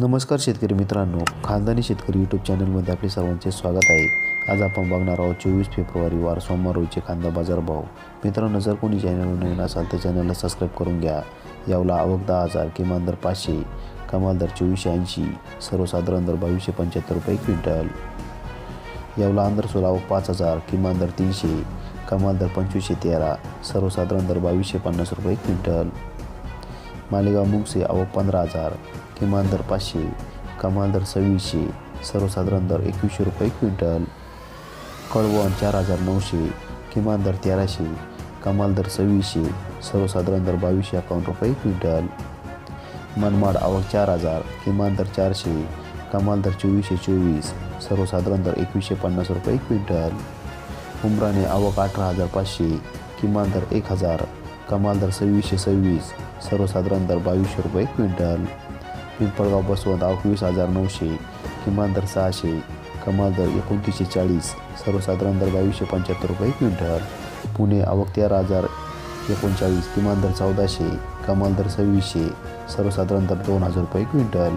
नमस्कार शेतकरी मित्रांनो खानदानी शेतकरी यूट्यूब चॅनलमध्ये आपले सर्वांचे स्वागत आहे. आज आपण बघणार आहोत चोवीस फेब्रुवारी वार सोमवार रोजचे कांदा बाजार भाव. मित्रांनो जर कोणी चॅनलवर नवीन असाल तर चॅनलला सबस्क्राईब करून घ्या. यावला आवक दहा हजार किमान दर पाचशे कमाल दर चोवीसशे ऐंशी सर्वसाधारण दर बावीसशे पंच्याहत्तर रुपये क्विंटल. यावला आंध्र आवक पाच हजार किमान दर तीनशे कमाल दर पंचवीसशे तेरा सर्वसाधारण दर बावीसशे पन्नास रुपये क्विंटल. मालेगाव मुंगसे आवक पंधरा हजार किमान दर पाचशे कमाल दर सव्वीसशे सर्वसाधारण दर एकवीसशे रुपये क्विंटल. कळवण चार हजार नऊशे किमान दर तेराशे कमाल दर सव्वीसशे सर्वसाधारण दर बावीसशे अकावन्न रुपये क्विंटल. मनमाड आवक चार हजार किमान दर चारशे कमाल दर चोवीसशे चोवीस सर्वसाधारण दर एकवीसशे पन्नास रुपये क्विंटल. उमराने आवक अठरा हजार पाचशे किमान दर एक हजार कमाल दर सव्वीसशे सव्वीस सर्वसाधारण दर बावीसशे रुपये क्विंटल. पिंपळगाव बसवंत आवक हजार नऊशे किमान दर सहाशे कमाल दर एकोणतीसशे चाळीस सर्वसाधारण दर बावीसशे पंच्याहत्तर रुपये क्विंटल. पुणे आवक तेरा हजार एकोणचाळीस किमान दर चौदाशे कमाल दर सव्वीसशे सर्वसाधारण दर दोन हजार रुपये क्विंटल.